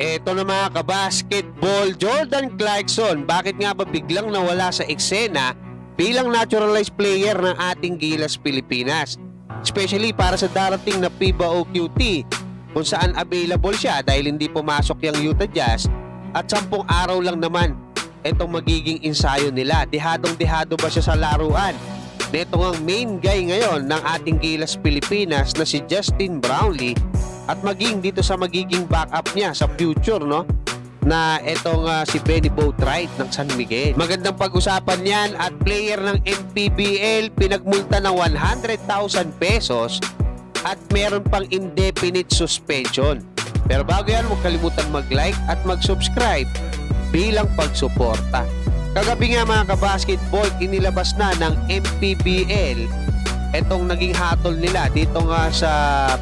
Eto na mga kabasketball, Jordan Clarkson, bakit nga ba biglang nawala sa eksena bilang naturalized player ng ating Gilas Pilipinas? Especially para sa darating na FIBA OQT kung saan available siya dahil hindi pumasok yung Utah Jazz at sampung araw lang naman itong magiging ensayo nila. Dehadong-dehado ba siya sa laruan? Neto ang main guy ngayon ng ating Gilas Pilipinas na si Justin Brownlee at maging dito sa magiging backup niya sa future no na etong ah, si Benny Boatwright ng San Miguel. Magandang pag-usapan yan at player ng NPBL pinagmulta ng 100,000 pesos at meron pang indefinite suspension. Pero bago yan, huwag kalimutan mag-like at mag-subscribe bilang pagsuporta. Kagabi nga mga kabasketball, inilabas na ng MPBL etong naging hatol nila dito nga sa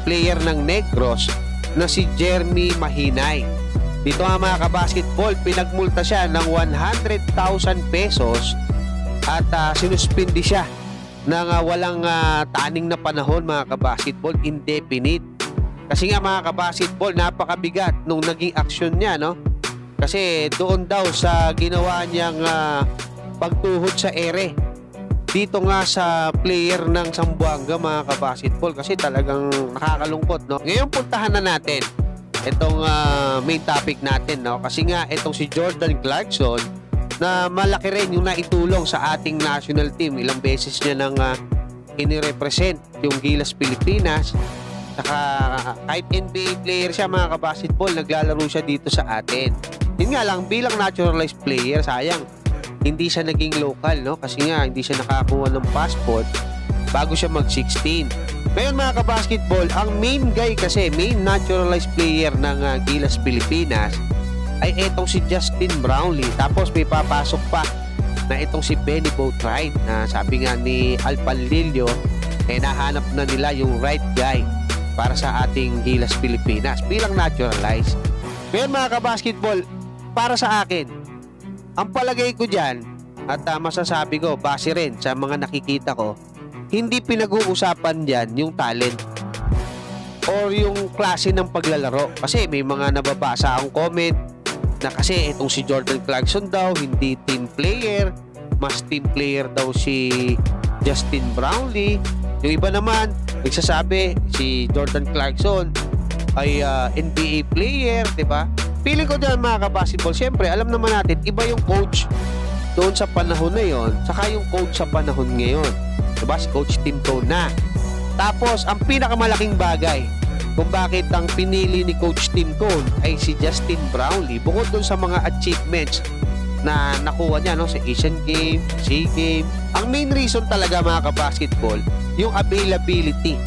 player ng Negros na si Jeremy Mahinay. Dito nga mga kabasketball, pinagmulta siya ng 100,000 pesos at uh, sinuspindi siya ng ah, walang ah, taning na panahon mga kabasketball, indefinite. Kasi nga mga kabasketball, napakabigat nung naging aksyon niya, no? Kasi doon daw sa ginawa niyang ah, pagtuhod sa ere dito nga sa player ng Sambuanga mga kabasketball kasi talagang nakakalungkot no. Ngayon puntahan na natin itong ah, main topic natin no kasi nga itong si Jordan Clarkson na malaki rin yung naitulong sa ating national team. Ilang beses niya nang uh, inirepresent yung Gilas Pilipinas. Saka kahit NBA player siya mga kabasketball, naglalaro siya dito sa atin. Yun nga lang, bilang naturalized player, sayang, hindi siya naging local, no? Kasi nga, hindi siya nakakuha ng passport bago siya mag-16. Ngayon mga kabasketball, ang main guy kasi, main naturalized player ng uh, Gilas Pilipinas ay etong si Justin Brownlee. Tapos may papasok pa na itong si Benny Boatwright na sabi nga ni Alpanlilio, eh nahanap na nila yung right guy para sa ating Gilas Pilipinas bilang naturalized. Ngayon mga kabasketball, para sa akin, ang palagay ko dyan, at ah, masasabi ko, base rin sa mga nakikita ko, hindi pinag-uusapan dyan yung talent or yung klase ng paglalaro. Kasi may mga nababasa akong comment na kasi itong si Jordan Clarkson daw, hindi team player, mas team player daw si Justin Brownlee. Yung iba naman, nagsasabi si Jordan Clarkson ay ah, NBA player, di ba? Feeling ko dyan mga kabasketball, syempre alam naman natin, iba yung coach doon sa panahon na yon, saka yung coach sa panahon ngayon. Diba? Si Coach Tim Cone na. Tapos, ang pinakamalaking bagay kung bakit ang pinili ni Coach Tim Cone ay si Justin Brownlee bukod doon sa mga achievements na nakuha niya no, sa Asian Games, SEA Games. Ang main reason talaga mga kabasketball, yung availability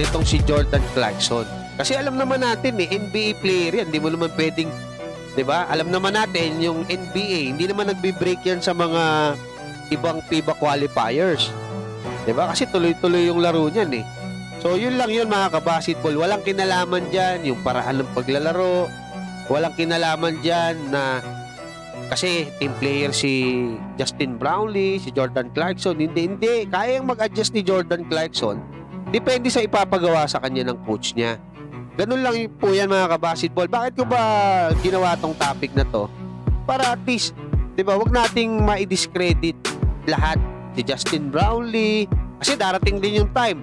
nitong si Jordan Clarkson. Kasi alam naman natin eh, NBA player yan, hindi mo naman pwedeng 'di ba? Alam naman natin yung NBA, hindi naman nagbi-break yan sa mga ibang FIBA qualifiers. 'Di ba? Kasi tuloy-tuloy yung laro niyan eh. So yun lang yun mga kabasketball. Walang kinalaman dyan yung paraan ng paglalaro. Walang kinalaman dyan na kasi team player si Justin Brownlee, si Jordan Clarkson. Hindi, hindi. Kayang mag-adjust ni Jordan Clarkson. Depende sa ipapagawa sa kanya ng coach niya. Ganun lang po yan mga kabasketball. Bakit ko ba ginawa tong topic na to? Para at least, di ba, wag nating ma-discredit lahat. Si Justin Brownlee. Kasi darating din yung time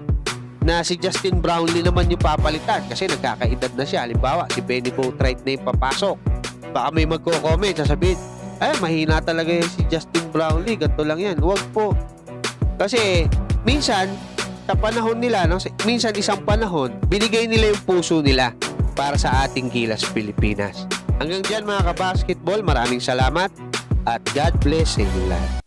na si Justin Brownlee naman yung papalitan kasi nagkakaedad na siya. Halimbawa, si Benny Boatwright na yung papasok. Baka may magko-comment, sasabihin, ay, mahina talaga yung si Justin Brownlee. Ganito lang yan. Huwag po. Kasi, minsan, sa panahon nila, no, sa- minsan isang panahon, binigay nila yung puso nila para sa ating Gilas Pilipinas. Hanggang dyan mga kabasketball, maraming salamat at God bless sa inyo lahat.